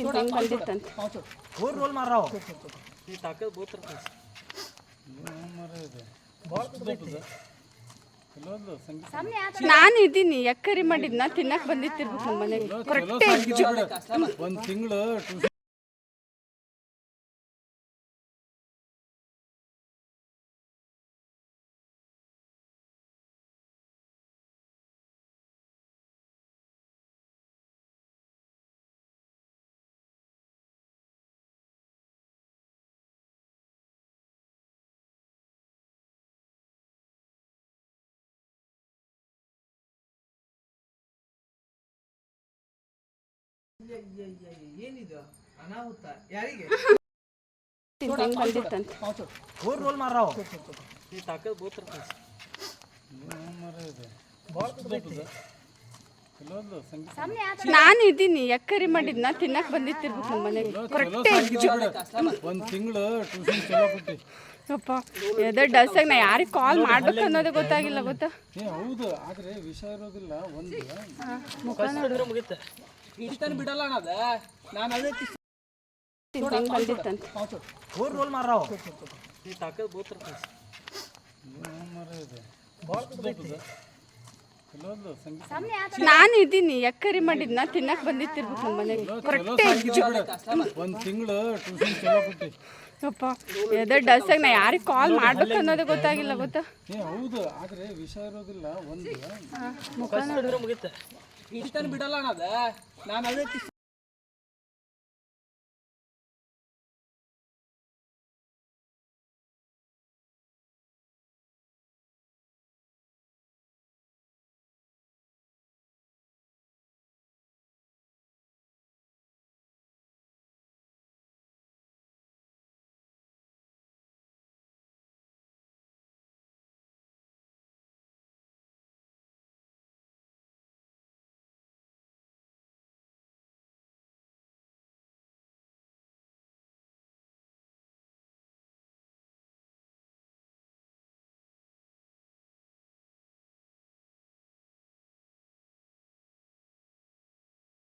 ಹಿಂಗ್ ಬಂದಿತ್ತಂತೆ roll roll ಮಾರಾವ್ ನಾನು ಇದ್ದೀನಿ ಎಕ್ಕರಿ ಮಾಡಿದ್ನ ತಿನ್ನಕ್ ಬಂದಿತ್ತಿರ್ಬೇಕು ನಮ್ಮ ಮನೆಗೆ. ಕರೆಕ್ಟ್ ಒಂದ್ ತಿಂಗಳು ಏನಿದು? ಅನಾಹುತ. ಯಾರಿಗೆ? ನಾನು ಇದ್ದೀನಿ ಎಕ್ಕರಿ ಮಾಡಿದ್ನ ತಿನ್ನಕ್ ಬಂದಿತ್ತಿರ್ಬೇಕು ನಮ್ಮ ಮನೆಗೆ. ಕರೆಕ್ಟ್ ಒಂದ್ ತಿಂಗಳು ಟ್ಯೂಷನ್ ಚಲೋ ಕೊಟ್ಟಿ ಅಪ್ಪ ಎದ ಡಸ್ಸಾಗ ನಾ ಯಾರಿಗೆ ಕಾಲ್ ಮಾಡ್ಬೇಕು ಅನ್ನೋದೇ ಗೊತ್ತಾಗಿಲ್ಲ ಗೊತ್ತಾ? ಹೌದು ಆದ್ರೆ ವಿಷಯ ಇರೋದಿಲ್ಲ ಒಂದು. ಇಷ್ಟನ್ ಬಿಡಲ್ಲ ಅದ. ನಾನು ಅದಕ್ಕೆ ಬಂದಿತ್ತಂತೆ. ರೋಲ್ ರೋಲ್ ಬೋತ್ರ ನಾನು ಇದ್ದೀನಿ ಎಕ್ಕರಿ ಮಾಡಿದ್ನ ತಿನ್ನಕ್ ಬಂದಿತ್ತಿರ್ಬೇಕು ಮನೆಗೆ. ಕರೆಕ್ಟ್ ಒಂದ್ ತಿಂಗಳು ಟ್ಯೂಷನ್ ಚಲೋ ಕೊಟ್ಟಿ. ಅಪ್ಪ ಎದೆ ಡಸ್ಸಾಗ ನಾ ಯಾರಿಗೆ ಕಾಲ್ ಮಾಡ್ಬೇಕು ಅನ್ನೋದೇ ಗೊತ್ತಾಗಿಲ್ಲ ಗೊತ್ತಾ? ಏ ಹೌದು ಆದ್ರೆ ವಿಷಯ ಇರೋದಿಲ್ಲ ಒಂದು. ಇಷ್ಟನ್ ಬಿಡಲ್ಲ ಅಣ್ಣದ ನಾನು ಅದಕ್ಕೆ